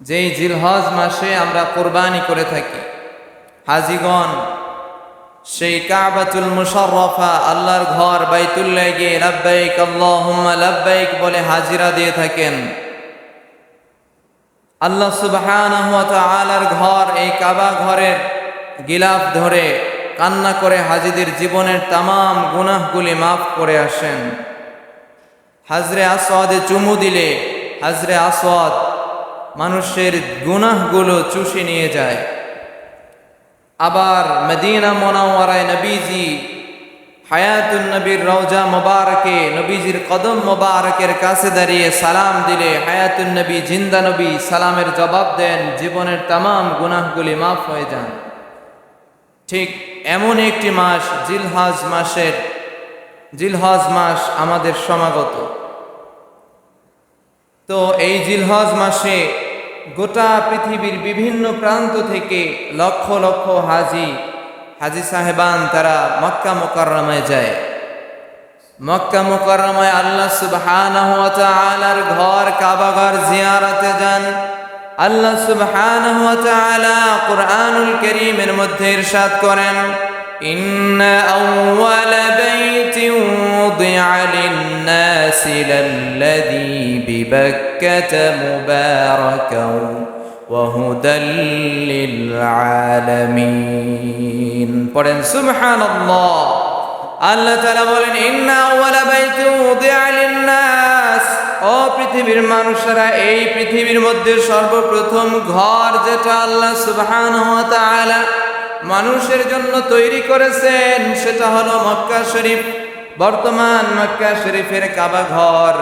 যেই জিলহজ মাসে আমরা কোরবানি করে থাকি, হাজিগণ, সেই কাবাতুল মুশাররফা, আল্লাহর ঘর বাইতুল্লাহ গিয়ে লাব্বাইক আল্লাহুম্মা, লাব্বাইক বলে হাজিরা দিয়ে থাকেন। আল্লাহ সুবহানাহু ওয়া তাআলার ঘর, এই কাবা ঘরের গিলাফ ধরে কান্না করে হাজিদের জীবনের তামাম গুনাহগুলি মাফ করে আসেন। হাজরে আসওয়াদে চুমু দিলে হাজরে আসওয়াদ মানুষের গুনাহগুলো চুষে নিয়ে যায়। আবার মদিনা মোনাওয়ারায় নবীজি হায়াতুন নবীর রওজা মোবারকে, নবীজির কদম মোবারকের কাছে দাঁড়িয়ে সালাম দিলে হায়াতুন নবী, জিন্দা নবী সালামের জবাব দেন, জীবনের তামাম গুনাহগুলি মাফ হয়ে যান। ঠিক এমন একটি মাস, জিলহাজ মাসের, জিলহজ মাস আমাদের সমাগত। তো এই জিলহজ মাসে গোটা পৃথিবীর বিভিন্ন প্রান্ত থেকে লক্ষ লক্ষ হাজি হাজি সাহেবান তারা মক্কা মোকাররামায় যায়। মক্কা মোকাররামায় আল্লাহ সুবহানাহু ওয়া তাআলার ঘর কাবাঘর জিয়ারতে যান। আল্লাহ সুবহানাহু ওয়া তাআলা কুরআনুল কারীমের মধ্যে ইরশাদ করেন, ইন্না আউওয়ালা বাইতিন উদিআ লিন-নাসি ببكة مباركا وهدى للعالمين পড়েন سبحان الله আল্লাহ তাআলা বলেন إن أول بيت وضع للناس ও পৃথিবীর মানুষেরা এই পৃথিবীর মধ্যে সর্বপ্রথম ঘর যেটা আল্লাহ সুবহানাহু ওয়া তাআলা মানুষের জন্য তৈরি করেছেন সেটা হলো মক্কা শরীফ বর্তমান মক্কা শরীফের কাবা ঘর